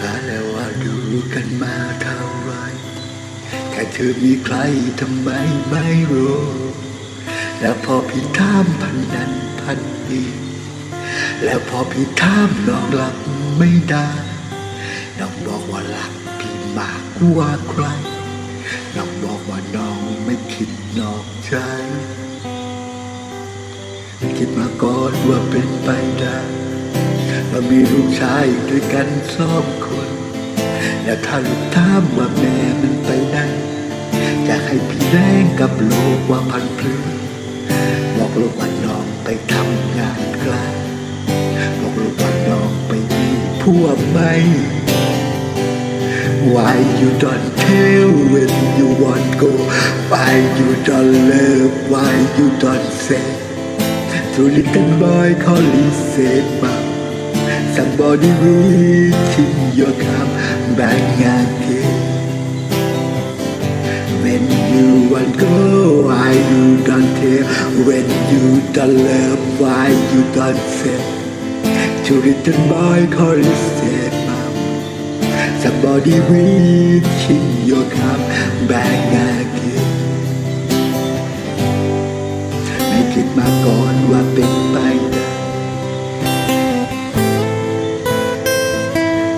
กาแล้วว่าดูกันมาเท่าไรแค่เธอมีใครทำไมไม่รู้ แล้วพอพี่ถามพันนั้นพันนี้แล้วพอพี่ถามน้องรับไม่ได้น้องบอกว่ารักพี่มากกว่าใครน้องบอกว่าน้องไม่คิดนอกใจ คิดมาก่อนว่าเป็นไปได้ว่ามีลูกชายด้วยกันสองคนแล้วถ้าลูกถามว่าแม่มันไปไหนจะให้พี่แรงกับโลกว่าพันพลือบอกลูกว่าน้องไปทำงานไกลบอกลูกว่าน้องไปมีผัวไหม Why you don't tell when you want go Why you don't love Why you don't say To little boy call his say mom Somebody reaching your come back again When you want go Why you don't tell When you don't love Why you don't say To little boy call his say mom Somebody reaching your come back again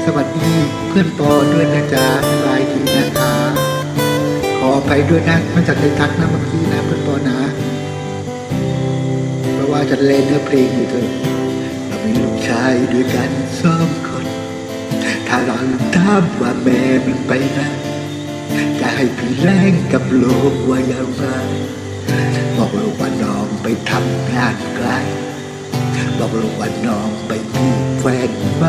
สวัสดีเพื่อนปอด้วยนะจ๊ะลายทีนะคะ ขอไปด้วยนะมันจัดในทักนะเมื่อกี้นะเพื่อนปอนะเพราะว่าจะเล่นเนื้อเพลงอยู่เถอะเรามีลูกชายด้วยกันสองคน ถ้าเราถามว่าแม่มันไปไหนจะให้พี่แรงกับโลกว่าอย่างไรบอกลูกว่าน้องไปทำงานไกลบอกลูกว่าน้องไปมีแฟนไหม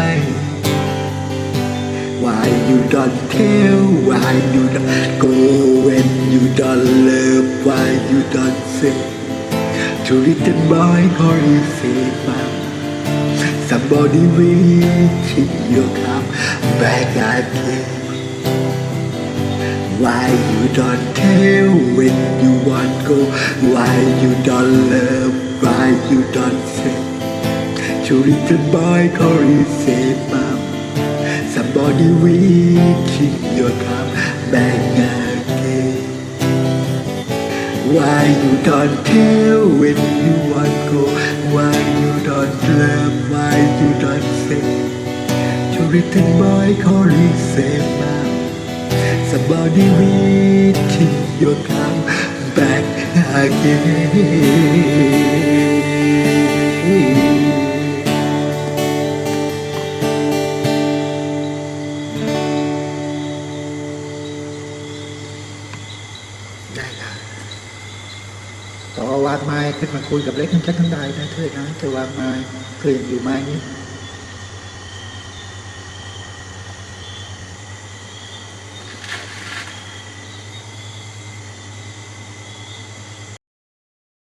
Why you don't tell Why you don't go when you don't love? Why you don't say? To little boy call you say mom Somebody reaching your come back again. Why you don't tell when you want go? Why you don't love? Why you don't say? To little boy call you say mom Somebody reaching your come back again Why you don't tell when you want go Why you don't love Why you don't say To little boy call you say mom Somebody reaching your come back again ได้ค่ะต่อวางไม้ขึ้นมาคุยกับเล็กนั่นจะทั้งได้นะเธอนะเธอวางไม้เคยอยู่ไม้นี้